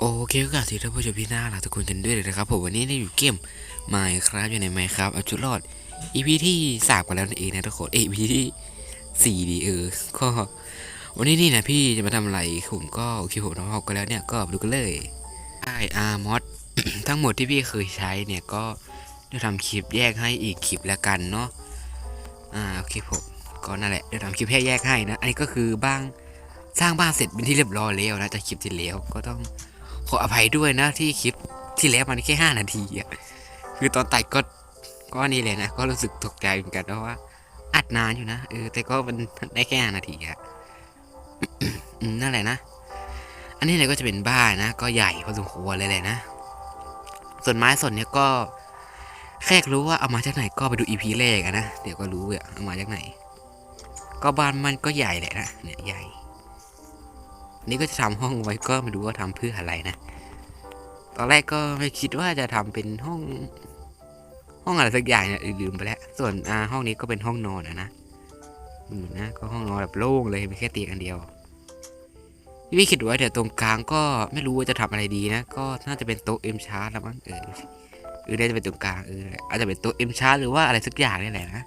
โอเคก็กราบสวัสดีท่านผู้ชมที่น่ารักทุกคนกันด้วยเลยนะครับผมวันนี้ได้อยู่เกมไมค์ครับอยู่ในไมค์ครับเอาจุดรอด EP ที่สามกันแล้วนั่นเองนะทุกคนอย EP ที่สี่ดีเออก็วันนี้นี่นะพี่จะมาทำอะไรผมก็โอเคผมทำเอากันแล้วเนี่ยก็ดูกันเลยไออาร์มอสทั้งหมดที่พี่เคยใช้เนี่ยก็ได้ทำคลิปแยกให้อีกคลิปแล้วกันเนาะอ่าโอเคผมก็นั่นแหละได้ทำคลิปแยกให้นะอันนี้ก็คือบ้างสร้างบ้านเสร็จเป็นที่เรียบร้อยแล้วนะจากคลิปที่แล้วก็ต้อง ขออภัยด้วยนะที่คลิปที่แล้วมันแค่ห้านาทีอะคือตอนตัดก็ก็นี่เลยนะก็รู้สึกตกใจเหมือนกันเพราะว่า อัดนานอยู่นะเออแต่ก็มันได้แค่ห้านาทีอะนั่นแหละนะ อันนี้เนี่ยก็จะเป็นบ้านนะ ก็ใหญ่พอสมควรเลยแหละนะ ส่วนไม้ส่วนเนี้ยก็แค่รู้ว่าเอามาจากไหนก็ไปดูอีพีแรกนะเดี๋ยวก็รู้อะเอามาจากไหน ก็บ้านมันก็ใหญ่แหละนะเนี่ยใหญ่ นี่ก็จะทำห้องไว้ก็ไม่รู้ว่าทำเพื่ออะไรนะ ตอนแรกก็ไม่คิดว่าจะทำเป็นห้อง ห้องอะไรสักอย่างเนี่ยลืมไปแล้ว ส่วนอ่าห้องนี้ก็เป็นห้องนอนอะนะอืมนะก็ห้องนอนแบบโล่งเลยมีแค่เตียงอันเดียวพี่คิดไว้เดี๋ยวตรงกลางก็ไม่รู้ว่าจะทำอะไรดีนะ ก็น่าจะเป็นโต๊ะเอ็มชาร์แล้วมั้งเออเออน่าจะเป็นตรงกลางเอออาจจะเป็นโต๊ะเอ็มชาร์หรือว่าอะไรสักอย่างนี่แหละนะ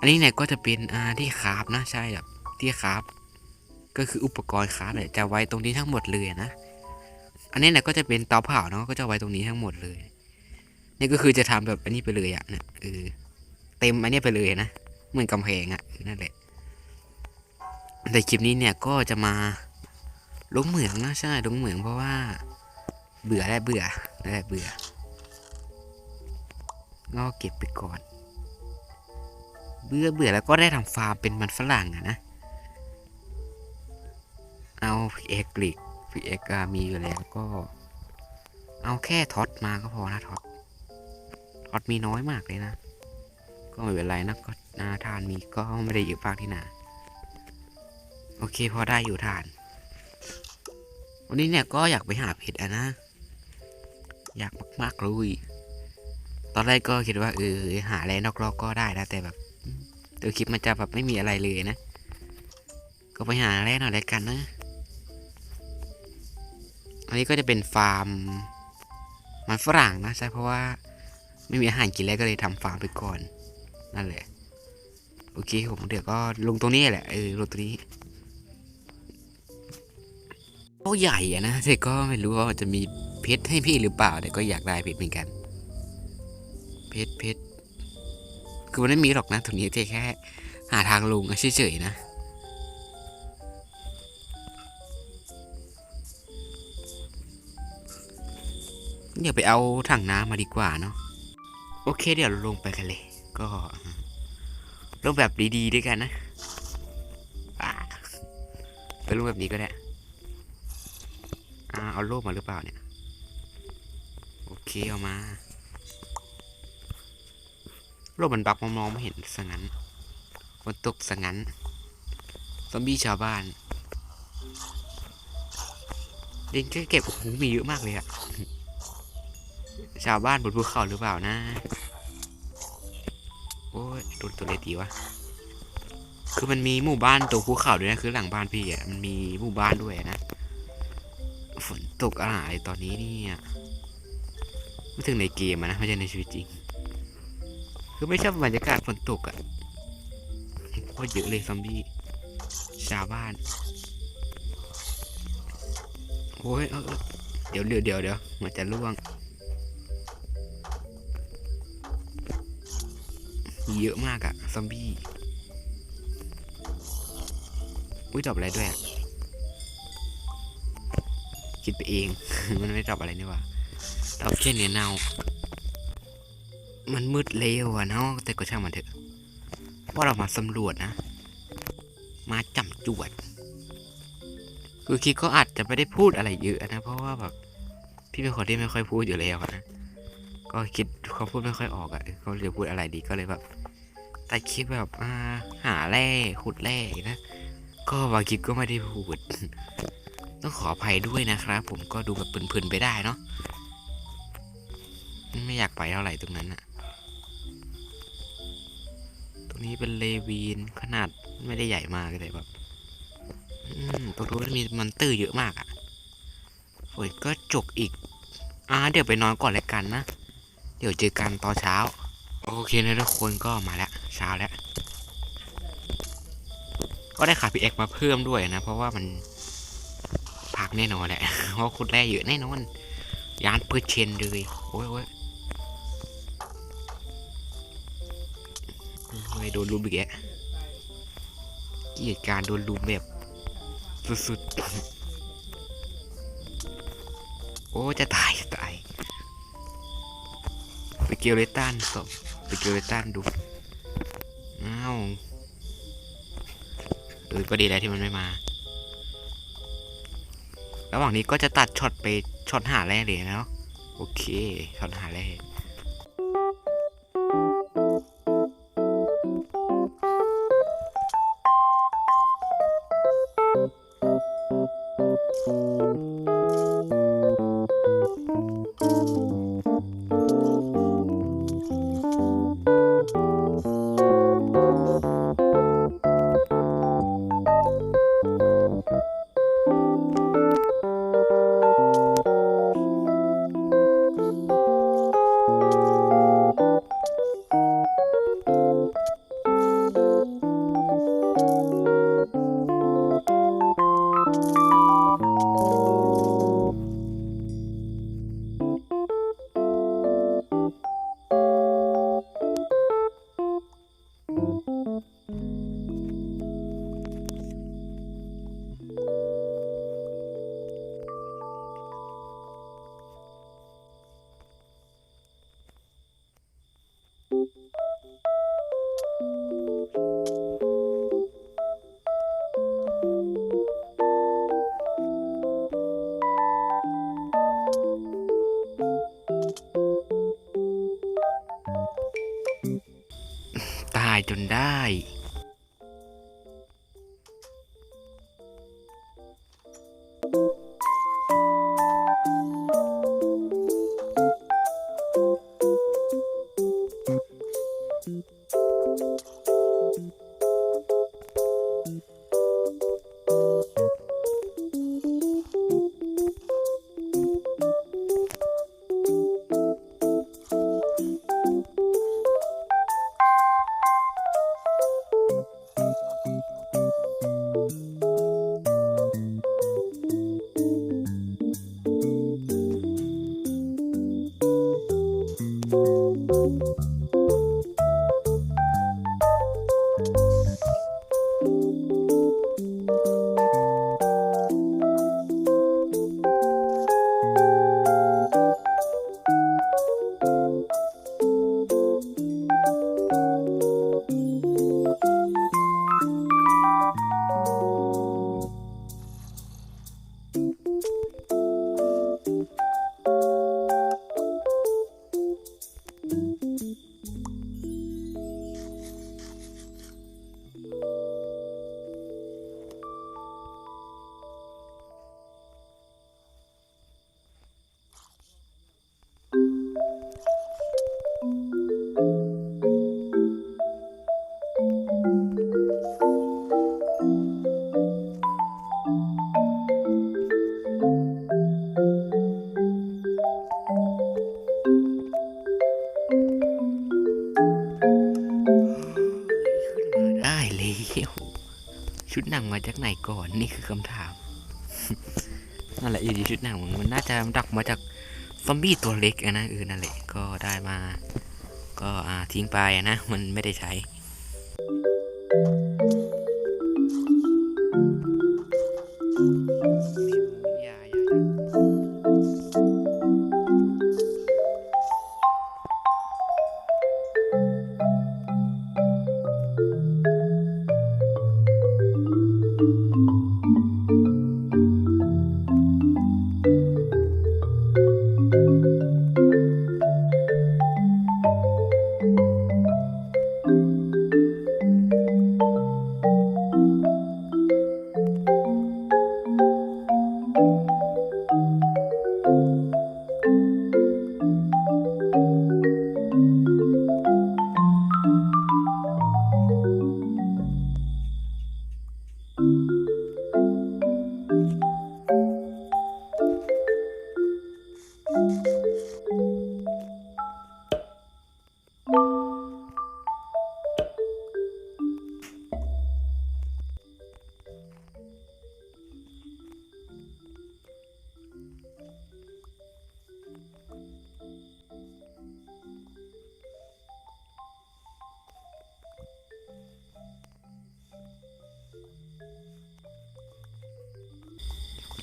อันนี้เนี่ยก็จะเป็นอ่าที่คราฟนะใช่แบบที่คราฟ ก็คืออุปกรณ์คราฟเนี่ยจะไว้ตรงนี้ทั้งหมดเลยนะ อันนี้เนี่ยก็จะเป็นเตาเผาเนาะก็จะไว้ตรงนี้ทั้งหมดเลย นี่ก็คือจะทำแบบอันนี้ไปเลยอะเนี่ยเออเต็มอันนี้ไปเลยนะเหมือนกำแพงอะนั่นแหละแต่คลิปนี้เนี่ยก็จะมาลงเหมืองนะใช่ลงเหมืองเพราะว่า เบื่อแล้วเบื่อแหละเบื่อก็เก็บไปก่อน เบื่อเบื่อแล้วก็ได้ทำฟาร์มเป็นมันฝรั่งอะนะ เอาพีเอ็กกลิกพีเอ็กมีอยู่แล้วก็ เอาแค่ท็อตมาก็พอนะท็อตท็อตมีน้อยมากเลยนะ ก็ไม่เป็นไรนะก็นาทานมีก็ไม่ได้เยอะมากที่นาโอเคพอได้อยู่ทาน วันนี้เนี่ยก็อยากไปหาเพชรอะนะ อยากมากๆเลยตอนแรกก็คิดว่าเออหาอะไรนอกรอบก็ได้นะแต่แบบเดี๋ยวคลิปมันจะแบบไม่มีอะไรเลยนะ ก็ไปหาแร่หน่อยแล้วกันนะ อันนี้ก็จะเป็นฟาร์มมันฝรั่งนะใช่เพราะว่าไม่มีอาหารกินแล้วก็เลยทำฟาร์มไปก่อน นั่นแหละ โอเคผมเดี๋ยวก็ลงตรงนี้แหละเออลงตรงนี้โอ้ใหญ่อะนะแต่ก็ไม่รู้ว่าจะมีเพชรให้พี่หรือเปล่าแต่ก็อยากได้เพชรเหมือนกัน เพชรเพชรคือมันไม่มีหรอกนะตรงนี้แค่หาทางลงเฉยๆนะ เดี๋ยวไปเอาถังน้ำมาดีกว่าเนาะโอเคเดี๋ยวเราลงไปกันเลย ก็ลงแบบดีๆด้วยกันนะไปลงแบบนี้ก็ได้อ่าเอาโล่มาหรือเปล่าเนี่ยโอเคเอามาโล่มันบักมองๆไม่เห็นสังั้นฝนตกสังั้นซอมบี้ชาวบ้านเด็กเก็บโอ้โหมีเยอะมากเลยอะ ชาวบ้านบนภูเขาหรือเปล่านะ โอ้ยโดนตัวเล็กตีวะ คือมันมีหมู่บ้านตรงภูเขาด้วยนะ คือหลังบ้านพี่อะ มันมีหมู่บ้านด้วยนะ ฝนตกอะไรตอนนี้เนี่ยไม่ถึงในเกมอะนะ ไม่ใช่ในชีวิตจริง คือไม่ชอบบรรยากาศฝนตกอะโคตรเยอะเลยซอมบี้ ชาวบ้าน โอ้ยเออเออเดี๋ยวเดี๋ยวเดี๋ยวเดี๋ยวมันจะล่วง เยอะมากอะซอมบี้อุ้ยดรอปอะไรด้วยคิดไปเอง มันไม่ดรอปอะไรนี่ว่าดรอปแค่เนื้อเน่า มันมืดเร็วอะเนาะแต่ก็ช่างมันเถอะเพราะเรามาสำรวจนะ มาจำจวด คือคิดก็อาจจะไม่ได้พูดอะไรเยอะนะ เพราะว่าแบบพี่เป็นคนที่ไม่ค่อยพูดอยู่แล้วนะก็คิดเขาพูดไม่ค่อยออกอะเขาจะพูดอะไรดีก็เลยแบบ แต่คลิปแบบอ่าหาแร่ขุดแร่นะ ก็บางคลิปก็ไม่ได้พูด ต้องขออภัยด้วยนะครับ ผมก็ดูแบบเพลินๆไปได้เนาะไม่อยากไปเท่าไหร่ตรงนั้นอะตรงนี้เป็นเลวีนขนาดไม่ได้ใหญ่มากเลยแบบตรงนู้นมีมันตื้อเยอะมากอะฝโอ้ยก็จกอีก อ่า เดี๋ยวไปนอนก่อนแล้วกันนะ เดี๋ยวเจอกันตอนเช้า โอเคนะทุกคนก็มาแล้ว เช้าแล้ว ก็ได้ขาพีเอ็กมาเพิ่มด้วยนะ เพราะว่ามันพักแน่นอนแหละ เพราะคุณแร่เยอะแน่นอน ยานเปอร์เชนเลยโอ้ยโอ้ยโอ้ยโดนลุมอีกแกเกียดการโดนลุมแบบสุดๆ โอ้จะตายจะตายไปเกลเลตันตบไปเกลเลตันดู ก็ดีแล้วที่มันไม่มา ระหว่างนี้ก็จะตัดช็อตไปช็อตหาแร่เลยนะเนาะโอเคช็อตหาแร่ ขึ้ นังมาจากไหนก่อนนี่คือคำถามนั่นแหละอยู่ดีชุดหนังมันน่าจะดักมาจากซอมบี้ตัวเล็กนะเออนั่นแหละก็ได้มา ก็อ่าทิ้งไปนะ มันไม่ได้ใช้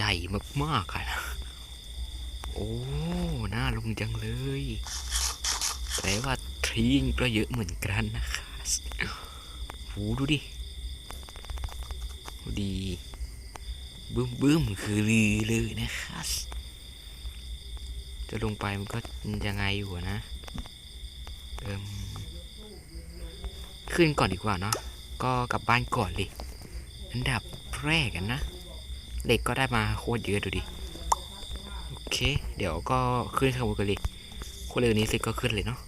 ใหญ่มากๆอะนะโอ้ น่าลงจังเลย แต่ว่าทิ้งก็เยอะเหมือนกันนะครับโหดูดิ ดี บึ้มบึ้มคือลือเลยนะครับจะลงไปมันก็ยังไงอยู่นะเอิมขึ้นก่อนดีกว่าเนาะ ก็กลับบ้านก่อนเลย อันดับแรกกันนะ เหล็กก็ได้มาโคตรเยอะดูดิ โอเค เดี๋ยวก็ขึ้นข้างบนกันเลยคนเร็วนี้เสร็จก็ขึ้นเลยเนาะ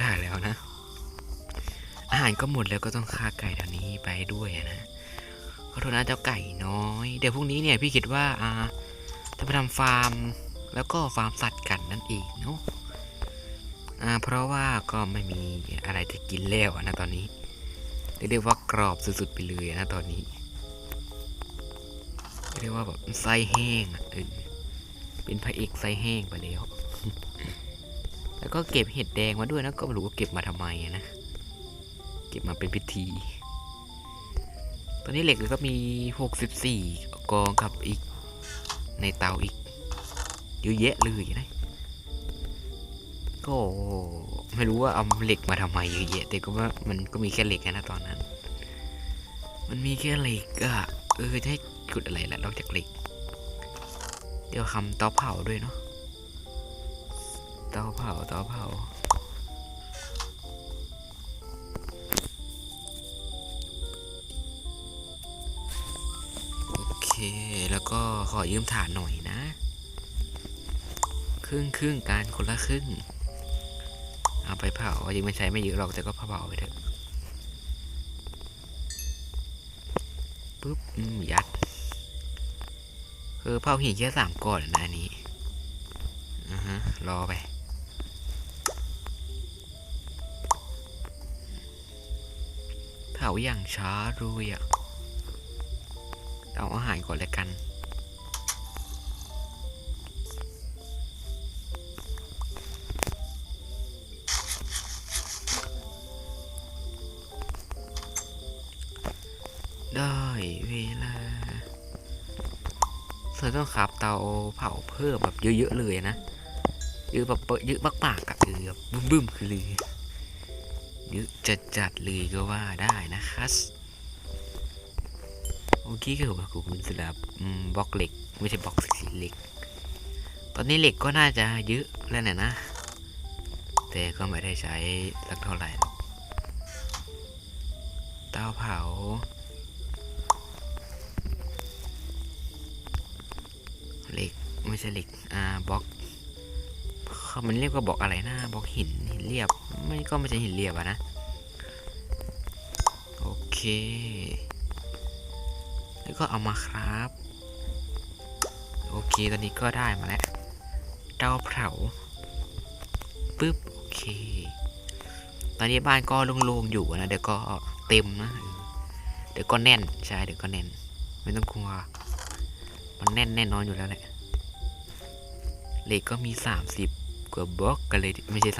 ได้แล้วนะ อาหารก็หมดแล้วก็ต้องฆ่าไก่แถวนี้ไปด้วยอะนะขอโทษนะเจ้าไก่น้อย เดี๋ยวพรุ่งนี้เนี่ยพี่คิดว่าอ่าจะไปทำฟาร์มแล้วก็ฟาร์มสัตว์กันนั่นเองเนาะอ่าเพราะว่าก็ไม่มีอะไรจะกินแล้วนะตอนนี้เรียกว่ากรอบสุดๆไปเลยนะตอนนี้ เรียกว่าแบบไส้แห้งอะเออเป็นพระเอกไส้แห้งไปแล้ว แล้วก็เก็บเห็ดแดงมาด้วยนะก็ไม่รู้ว่าเก็บมาทำไมนะ เก็บมาเป็นพิธี ตอนนี้เหล็กก็มี 64 กองกับอีก ในเตาอีกเยอะแยะเลยนะ ก็ไม่รู้ว่าเอาเหล็กมาทำไมเยอะแยะ แต่ก็ว่ามันก็มีแค่เหล็กนะตอนนั้น มันมีแค่เหล็กอะเออจะให้ขุดอะไรล่ะนอกจากเหล็ก เดี๋ยวคำเตาเผาด้วยเนาะ เตาเผาเตาเผาโอเค แล้วก็ขอยืมฐานหน่อยนะ ครึ่งครึ่งการคนละครึ่ง เอาไปเผายังไม่ใช้ไม่เยอะหรอกแต่ก็เผาไปเถอะปุ๊บยัดเออเผาหินแค่สามก้อนนะอันนี้อือฮะรอไป เผาอย่างช้าเลยอะเอาอาหารก่อนแล้วกัน ได้เวลาเธอต้องขับเตาเผาเพิ่มแบบเยอะๆเลยนะเยอะแบบเยอะมากๆอะเออแบบบึ้มๆคือเลย เยอะจัดๆเลยก็ว่าได้นะครับโอเคก็ถือว่าขอบคุณสำหรับบล็อกเหล็ก ไม่ใช่บล็อกสีเหล็ก ตอนนี้เหล็กก็น่าจะเยอะแล้วเนี่ยนะ แต่ก็ไม่ได้ใช้สักเท่าไหร่เตาเผาเหล็กไม่ใช่เหล็กอ่าบล็อก มันเรียกว่าบอกอะไรนะบอกหินหินเรียบ ไม่ก็ไม่ใช่หินเรียบอะนะ โอเค แล้วก็เอามาครับ โอเคตอนนี้ก็ได้มาแล้วเตาเผาปึ๊บโอเค ตอนนี้บ้านก็โล่งๆอยู่นะเดี๋ยวก็เต็มนะเออเดี๋ยวก็แน่นใช่เดี๋ยวก็แน่น ไม่ต้องกลัวมันแน่นแน่นอนอยู่แล้วแหละเหล็กก็มี 30 กว่าบล็อกกันเลยไม่ใช่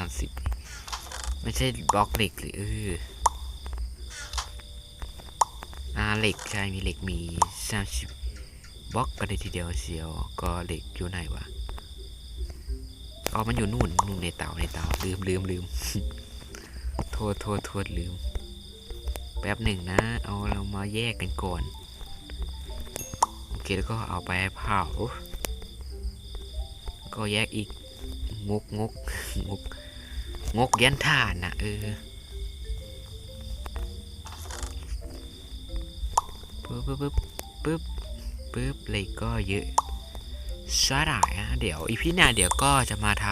30ไม่ใช่บล็อกเหล็กเลยเอออาเหล็กใช่มีเหล็กมีสามสิบบล็อกกันเลยทีเดียวเชียวก็เหล็กอยู่ไหนวะอ๋อมันอยู่นู่นนู่นในเตาในเตาลืมลืมลืมโทษโทษโทษลืม แป๊บหนึ่งนะ เอาเรามาแยกกันก่อน โอเคแล้วก็เอาไปเผาก็แยกอีก งกงกงกงกยันถ่านนะเออปึ๊บปึ๊บปึ๊บปึ๊บปึ๊บเลยก็เยอะสาหร่ายนะเดี๋ยวอีพีหน้าเดี๋ยวก็จะมาท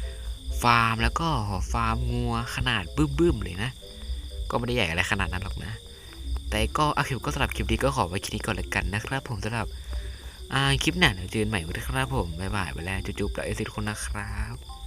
ำฟาร์มแล้วก็ฟาร์มงัวขนาดบึ้มๆเลยนะ ก็ไม่ได้ใหญ่อะไรขนาดนั้นหรอกนะ แต่ก็อาคลิปก็สำหรับคลิปนี้ก็ขอไว้คลิปนี้ก่อนละกันนะครับ ผมสำหรับ คลิปหน้าเดี๋ยวเจอกันใหม่วันครับผมบ๊ายบายไปแล้วจุ๊บๆแล้วเอซิทุกคนนะครับ